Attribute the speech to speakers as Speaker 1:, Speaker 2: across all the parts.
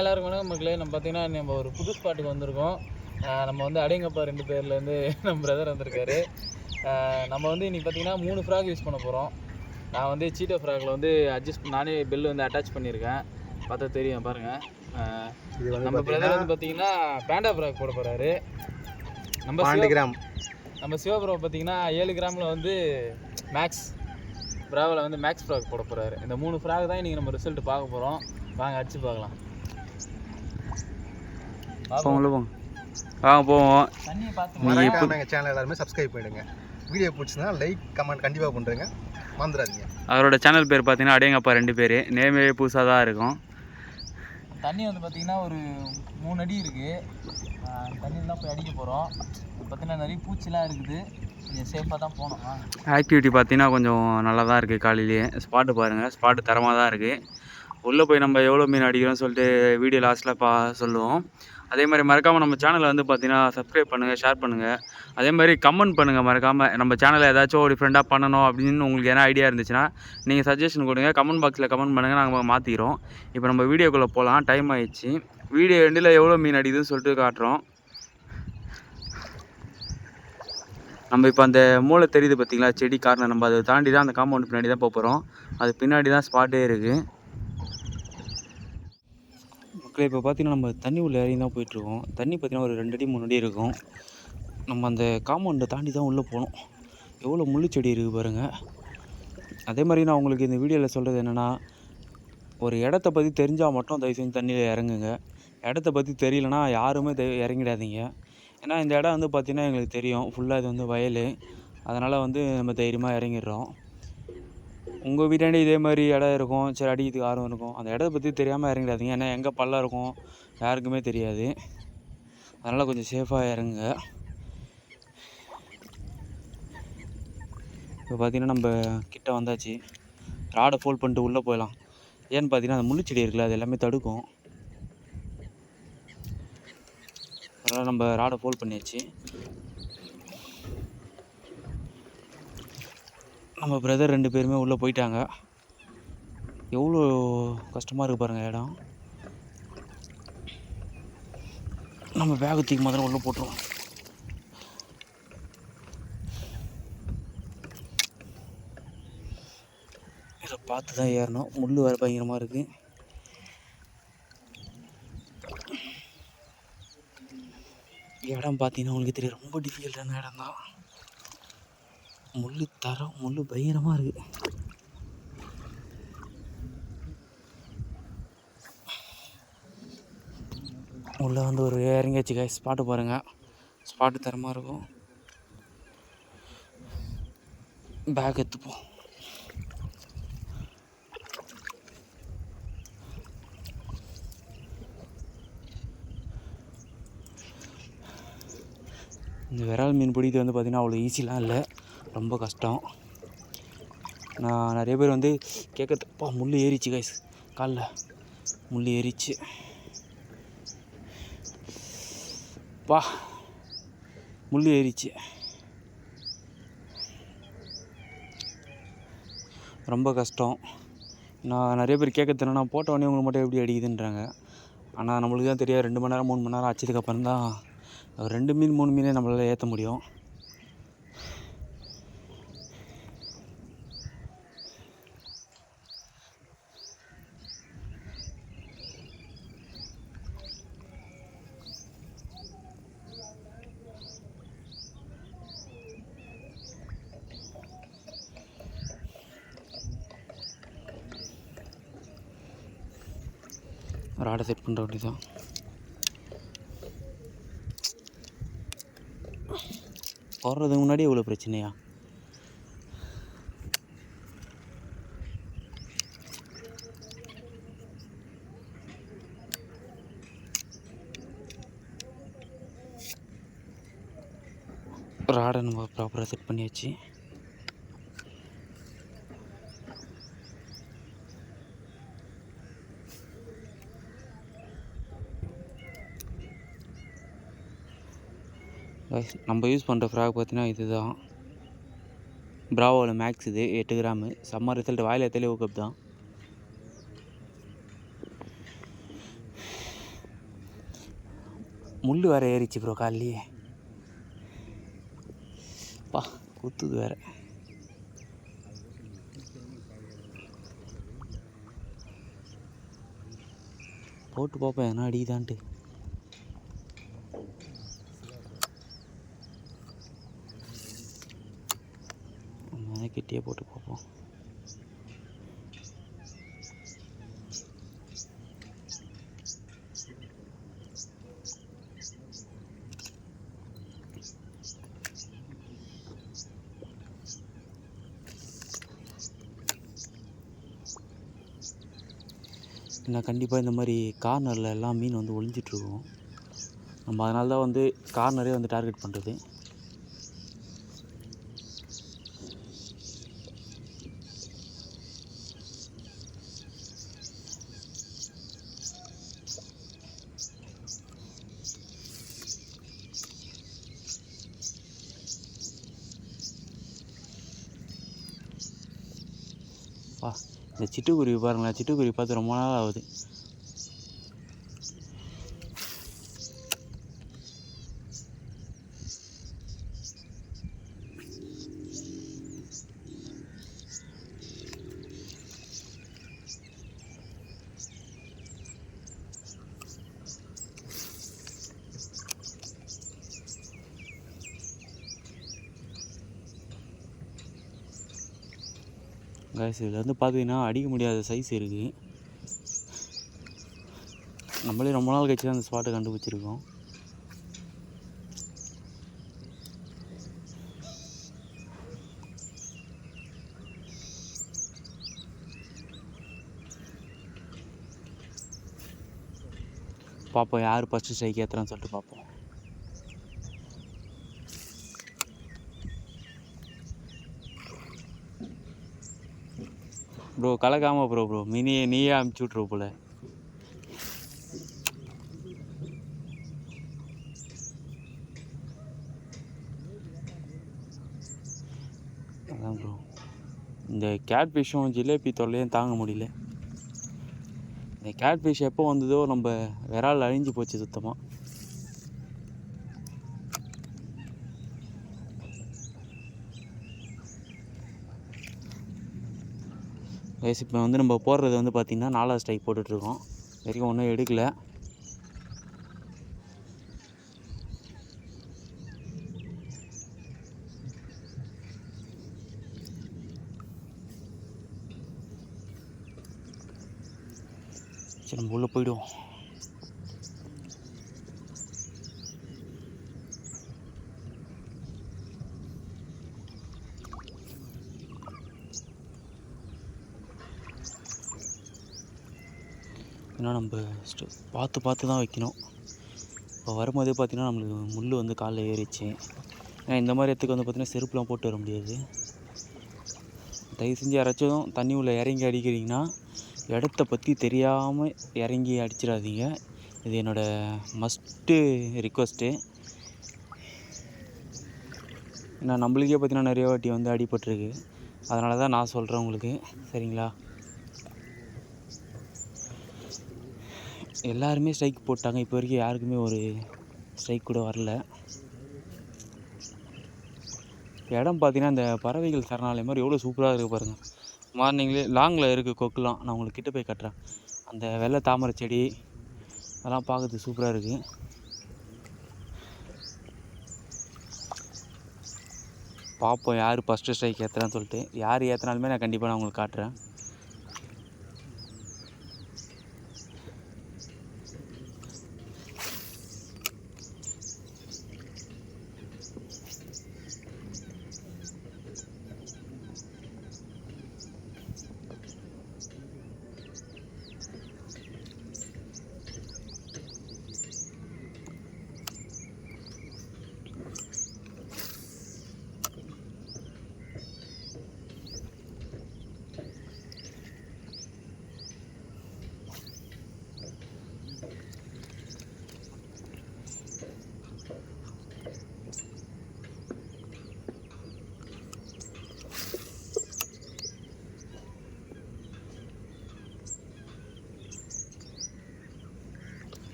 Speaker 1: Hi எல்லாருக்கும் வணக்கம் மக்களே நம்ம பார்த்தீங்கன்னா நம்ம ஒரு புது ஸ்பாட்டுக்கு வந்திருக்கோம். நம்ம வந்து அடையங்கப்பா ரெண்டு பேர்லேருந்து நம்ம பிரதர் வந்திருக்காரு. நம்ம வந்து இன்னைக்கு பார்த்தீங்கன்னா மூணு ஃப்ராக் யூஸ் பண்ண போகிறோம் நான் வந்து சீட்டோ ஃப்ராகில் வந்து அட்ஜஸ்ட் நானே பெல் வந்து அட்டாச் பண்ணியிருக்கேன். பார்த்தா தெரியும் பாருங்கள் நம்ம பிரதர் வந்து பார்த்தீங்கன்னா பேண்டா ஃப்ராக் போட போகிறாரு நம்ம
Speaker 2: பன்னெண்டு கிராம்
Speaker 1: நம்ம சிவபுரம் பார்த்தீங்கன்னா ஏழு கிராமில் வந்து மேக்ஸ் பிராவில் வந்து மேக்ஸ் ஃப்ராக் போட போகிறாரு இந்த மூணு ஃப்ராக் தான் இன்றைக்கி நம்ம ரிசல்ட் பார்க்க போகிறோம் வாங்க அடிச்சு பார்க்கலாம்.
Speaker 3: போங்க போங்க. வாங்க போவோம்.
Speaker 1: தண்ணியை பார்த்து
Speaker 2: எங்கள் சேனல் எல்லாருமே சப்ஸ்கிரைப் பண்ணிடுங்க வீடியோ பிடிச்சிருந்தா லைக் கமெண்ட் கண்டிப்பாக பண்ணுறேங்க மறந்துடாதீங்க.
Speaker 3: அவரோட சேனல் பேர் பார்த்தீங்கன்னா அடேங்கப்பா ரெண்டு பேர். நேமே புதுசாக தான் இருக்கும்.
Speaker 1: தண்ணி வந்து பார்த்தீங்கன்னா ஒரு மூணு அடி இருக்குது தண்ணியில் தான் போய் அடிக்க போகிறோம் பார்த்தீங்கன்னா நிறைய பூச்சிலாம் இருக்குது. கொஞ்சம் சேஃபாக தான் வாங்க.
Speaker 3: ஆக்டிவிட்டி பார்த்தீங்கன்னா கொஞ்சம் நல்லா தான் இருக்குது காலையிலேயே. ஸ்பாட்டு பாருங்கள் ஸ்பாட்டு தரமாக தான் இருக்குது உள்ளே போய் நம்ம எவ்வளோ மீன் அடிக்கிறோம்னு சொல்லிட்டு வீடியோ லாஸ்ட்டில் பா சொல்லுவோம். அதே மாதிரி மறக்காமல் நம்ம சேனலை வந்து பார்த்தீங்கன்னா சப்ஸ்கிரைப் பண்ணுங்கள் ஷேர் பண்ணுங்கள் அதே மாதிரி கமெண்ட் பண்ணுங்கள் மறக்காமல் நம்ம சேனலை ஏதாச்சும் டிஃப்ரெண்ட்டாக பண்ணணும் அப்படின்னு உங்களுக்கு எதனா ஐடியா இருந்துச்சுன்னா நீங்கள் சஜஷன் கொடுங்க. கமெண்ட் பாக்ஸில் கமெண்ட் பண்ணுங்கள் நாங்கள் மாற்றிக்கிறோம் இப்போ நம்ம வீடியோக்குள்ளே போகலாம் டைம் ஆயிடுச்சு. வீடியோ எண்டில் எவ்வளோ மீன் அடிக்குதுன்னு சொல்லிட்டு காட்டுறோம். நம்ம இப்போ அந்த மூளை தெரியுது பார்த்தீங்களா செடி காரணம் நம்ம அதை தாண்டி தான் அந்த காம்பவுண்ட் பின்னாடி தான் போக போகிறோம் அது பின்னாடி தான் ஸ்பாட்டே இருக்குது மக்களே இப்போ பார்த்தீங்கன்னா நம்ம தண்ணி உள்ள இறங்கி தான் போயிட்டுருக்கோம். தண்ணி பார்த்தீங்கன்னா ஒரு ரெண்டு அடி மூணு அடி இருக்கும். நம்ம அந்த காம்பவுண்டை தாண்டி தான் உள்ளே போகணும் எவ்வளோ முள்ளுச்செடி இருக்குது பாருங்கள் அதே மாதிரி நான் உங்களுக்கு இந்த வீடியோவில் சொல்கிறது என்னென்னா ஒரு இடத்த பற்றி தெரிஞ்சால் மட்டும் தயவு செஞ்சு தண்ணியில் இறங்குங்க. இடத்த பற்றி தெரியலனா யாருமே தயவு இறங்கிடாதீங்க. ஏன்னா இந்த இடம் வந்து பார்த்திங்கன்னா எங்களுக்கு தெரியும். ஃபுல்லாக இது வந்து வயல். அதனால் வந்து நம்ம தைரியமாக இறங்கிடுறோம். உங்கள் வீட்டாண்டி இதே மாதிரி இடம் இருக்கும். சரி அடிக்கிறதுக்கு ஆர்வம் இருக்கும். அந்த இடத்த பற்றி தெரியாமல் இறங்கிடாதீங்க. ஏன்னா எங்கே பள்ளம் இருக்கும் யாருக்குமே தெரியாது. அதனால் கொஞ்சம் சேஃபாக இறங்குங்க. இப்போ பார்த்தீங்கன்னா நம்ம கிட்ட வந்தாச்சு. ராடை ஃபோல்ட் பண்ணிட்டு உள்ளே போயிடலாம். ஏன்னு பார்த்தீங்கன்னா அந்த முள்ளுச்செடி இருக்குல்ல அது எல்லாமே தடுக்கும். அதனால் நம்ம ராடை ஃபோல்ட் பண்ணியாச்சு. நம்ம பிரதர் ரெண்டு பேருமே உள்ளே போயிட்டாங்க. எவ்வளோ கஷ்டமாக இருக்குது பாருங்கள் இடம். நம்ம பேகு தூக்கி மாதிரி உள்ளே போட்டுருவோம். இதை பார்த்து தான் ஏறணும். முள் வேறு பயங்கரமாக இருக்குது இடம் பார்த்தீங்கன்னா உங்களுக்கு தெரியும் ரொம்ப டிஃபிகல்ட்டான இடம் தான் முள் தரம் முள் பயங்கரமாக இருக்குது உள்ளே வந்து ஒரு இறங்கியாச்சு காய் ஸ்பாட்டு பாருங்கள் ஸ்பாட்டு தரமாக இருக்கும். பேக் எடுத்துப்போம். இந்த விரால் மீன் பிடிக்கிறது வந்து பார்த்திங்கன்னா அவ்வளோ ஈஸிலாம் இல்லை. ரொம்ப கஷ்டம். நான் நிறைய பேர் வந்து கேட்கறதுப்பா முள் ஏறிச்சு கைஸ் காலில் முள் ஏறிச்சு. பா முள் ஏறிச்சு. ரொம்ப கஷ்டம். நான் நிறைய பேர் கேட்கறது என்னன்னா போட்ட உடனே உங்களுக்கு மட்டும் எப்படி அடிக்குதுன்றாங்க. ஆனால் நம்மளுக்கு தான் தெரியாது ரெண்டு மணி நேரம் மூணு மணி நேரம் ஆச்சதுக்கப்புறம் தான் ரெண்டு மீன் மூணு மீனே நம்மளால் ஏற்ற முடியும். ராடை செட் பண்ணுற அப்படி தான் போடுறதுக்கு முன்னாடி இவ்வளோ பிரச்சனையா? ராடை நம்ம ப்ராப்பராக செட் பண்ணியாச்சு. நம்ம யூஸ் பண்ணுற ஃப்ராக் பார்த்தீங்கன்னா இதுதான். ப்ராவோவில் மேக்ஸ் இது எட்டு கிராமு செம்ம ரிசல்ட் வாயில் தெளிவு கப் தான். முள் வேறு ஏறிச்சு ப்ரோ காலையே பா குத்துது வேற. போட்டு பார்ப்பேன் என்ன அடிக்குதான்ட்டு. நம்ம போட்டு பார்ப்போம். நான் கண்டிப்பாக இந்த மாதிரி கார்னரில் எல்லாம் மீன் வந்து ஒளிஞ்சிட்ருக்கும் நம்ம அதனால தான் வந்து கார்னரே வந்து டார்கெட் பண்ணுறது அப்பா இந்த சிட்டுக்குருவி பாருங்களேன் சிட்டுக்குருவி பார்த்து ரொம்ப நாள் ஆகுது. கைஸ் இதில் வந்து பார்த்தீங்கன்னா அடிக்க முடியாத சைஸ் இருக்குது நம்மளே ரொம்ப நாள் கழிச்சு தான் அந்த ஸ்பாட்டை கண்டுபிடிச்சிருக்கோம். பார்ப்போம் யார் ஃபஸ்ட்டு ஸ்ட்ரைக் ஏற்றுறான்னு சொல்லிட்டு பார்ப்போம் ப்ரோ கலக்காம ப்ரோ ப்ரோ மினியை நீயே அமுச்சு விட்ரு போல. அதான் ப்ரோ இந்த கேட் ஃபிஷ்ஷும் ஜிலேபி தொல்லையும் தாங்க முடியல. இந்த கேட் ஃபிஷ் எப்போ வந்ததோ நம்ம விரால் அழிஞ்சு போச்சு சுத்தமாக கைஸ் இப்போ வந்து நம்ம போடுறது வந்து பார்த்திங்கன்னா நாலாவது ஸ்ட்ரைக் போட்டுட்ருக்கோம். வரைக்கும் ஒன்றும் எடுக்கல. சரி நம்ம உள்ளே போயிடுவோம். ஏன்னா நம்ம ஸ்ட- பார்த்து பார்த்து தான் வைக்கணும். இப்போ வரும்போதே பார்த்தீங்கன்னா நம்மளுக்கு முள் வந்து காலில் ஏறிச்சு ஏன்னா இந்த மாதிரி இடத்துக்கு வந்து பார்த்திங்கன்னா செருப்புலாம் போட்டு வர முடியாது. தயவு செஞ்சு யாராச்சும் தண்ணி உள்ள இறங்கி அடிக்கிறீங்கன்னா இடத்த பற்றி தெரியாமல் இறங்கி அடிச்சிடாதீங்க. இது என்னோடய மஸ்ட்டு ரிக்வஸ்ட்டு ஏன்னா நம்மளுக்கே பார்த்தீங்கன்னா நிறைய வாட்டி வந்து அடிபட்டிருக்கு. அதனால தான் நான் சொல்கிறேன் உங்களுக்கு. சரிங்களா? எல்லாருமே ஸ்ட்ரைக் போட்டாங்க. இப்போ வரைக்கும் யாருக்குமே ஒரு ஸ்ட்ரைக் கூட வரல. இடம் பார்த்தீங்கன்னா இந்த பறவைகள் சரணாலயம் மாதிரி எவ்வளோ சூப்பராக இருக்குது பாருங்கள் மார்னிங்லேயே லாங்கில் இருக்குது கொக்குலாம். நான் உங்களுக்கு கிட்ட போய் கட்டுறேன். அந்த வெள்ளை தாமரை செடி அதெல்லாம் பார்க்கறதுக்கு சூப்பராக இருக்குது பார்ப்போம் யார் ஃபஸ்ட்டு ஸ்ட்ரைக் ஏற்றுறான்னு சொல்லிட்டு. யார் ஏற்றினாலுமே நான் கண்டிப்பாக நான் உங்களுக்கு காட்டுறேன்.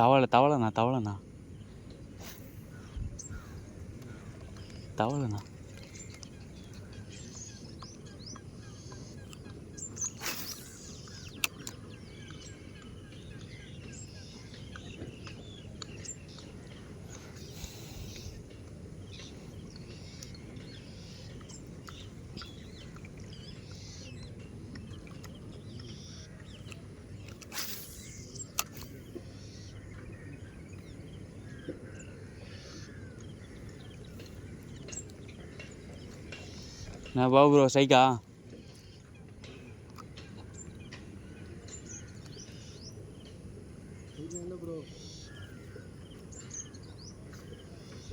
Speaker 3: தவளை தவளைண்ணா தவளைண்ணா. தவளைண்ணா. நான் பாபு ப்ரோ சைக்கா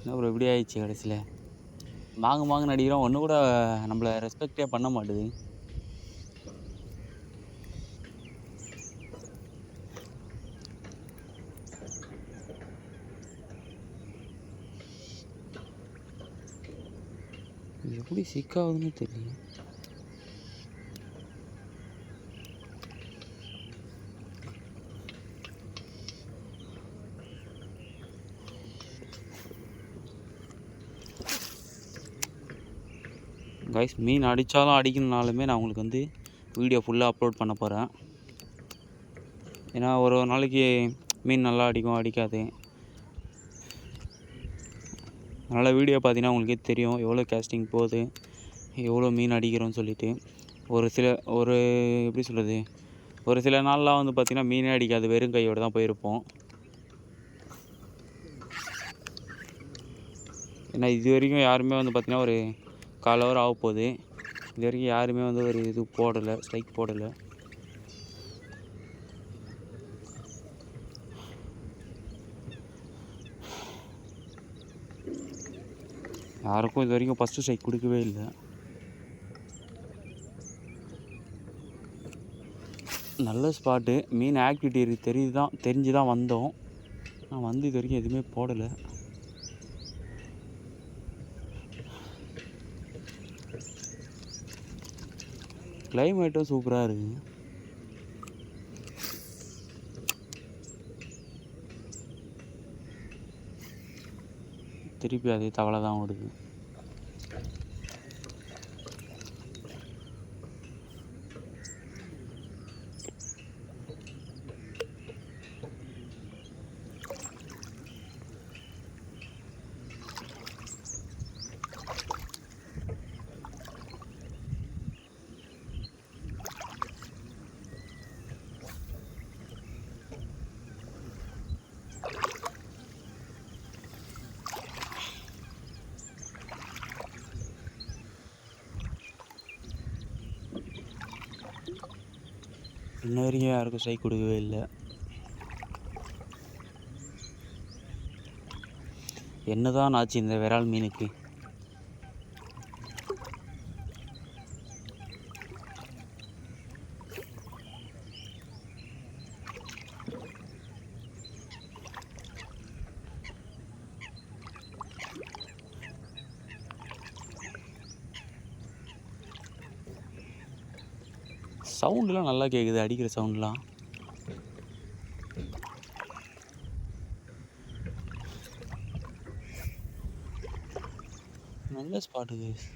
Speaker 3: என்ன ப்ரோ இப்படி ஆயிடுச்சு கடைசியில். வாங்க வாங்க நடிக்கிறோம் ஒன்று கூட நம்மளை ரெஸ்பெக்டே பண்ண மாட்டுது. எப்படி சிக்காகுதுன்னு தெரியல கைஸ் மீன் அடித்தாலும் அடிக்கணுனாலுமே நான் உங்களுக்கு வந்து வீடியோ ஃபுல்லாக அப்லோட் பண்ண போகிறேன் ஏன்னா ஒரு ஒரு நாளைக்கு மீன் நல்லா அடிக்கும் அடிக்காது. அதனால் வீடியோ பார்த்தீங்கன்னா உங்களுக்கே தெரியும். எவ்வளோ கேஸ்டிங் போகுது எவ்வளோ மீன் அடிக்கிறோம்னு சொல்லிட்டு. ஒரு சில ஒரு எப்படி சொல்கிறது ஒரு சில நாள்லாம் வந்து பார்த்திங்கன்னா மீனே அடிக்காது வெறும் கையோடு தான் போயிருப்போம். ஏன்னா இது வரைக்கும் யாருமே வந்து பார்த்திங்கன்னா ஒரு கால் ஹவர் ஆக போகுது. இது வரைக்கும் யாருமே வந்து ஒரு இது போடலை ஸ்ட்ரைக் போடலை. யாருக்கும் இது வரைக்கும் ஃபஸ்ட்டு ஸ்ட்ரைக் கொடுக்கவே இல்லை. நல்ல ஸ்பாட்டு மீன் ஆக்டிவிட்டி தெரிஞ்சு தான் தெரிஞ்சு தான் வந்தோம். நான் வந்து இது வரைக்கும் எதுவுமே போடலை. கிளைமேட்டும் சூப்பராக இருக்குது திருப்பி அதே தவளை தான் ஓடுது. இன்ன வரைக்கும் யாருக்கும் சை கொடுக்கவே இல்லை. என்னதான் ஆச்சு இந்த விரால் மீனுக்கு? சவுண்டுலாம் நல்லா கேட்குது அடிக்கிற சவுண்ட்லாம். நல்ல ஸ்பாட்டு கைஸ்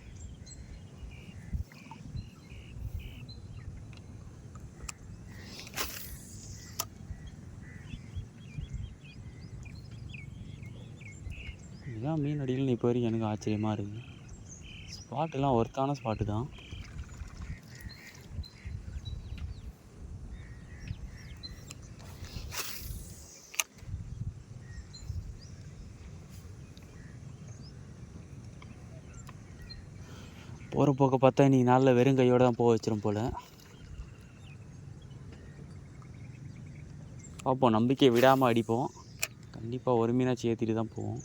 Speaker 3: இதுதான் மீன் அடியில் இப்போ வரைக்கும் எனக்கு ஆச்சரியமாக இருக்குது ஸ்பாட்டெல்லாம் ஒர்த்தான ஸ்பாட்டு தான். போக்க பார்த்தா இன்றைக்கி நாளில் வெறும் கையோடு தான் போக வச்சிரும் போல். பார்ப்போம் நம்பிக்கையை விடாமல் அடிப்போம். கண்டிப்பாக ஒரு மீனாச்சு ஏற்றிட்டு தான் போவோம்.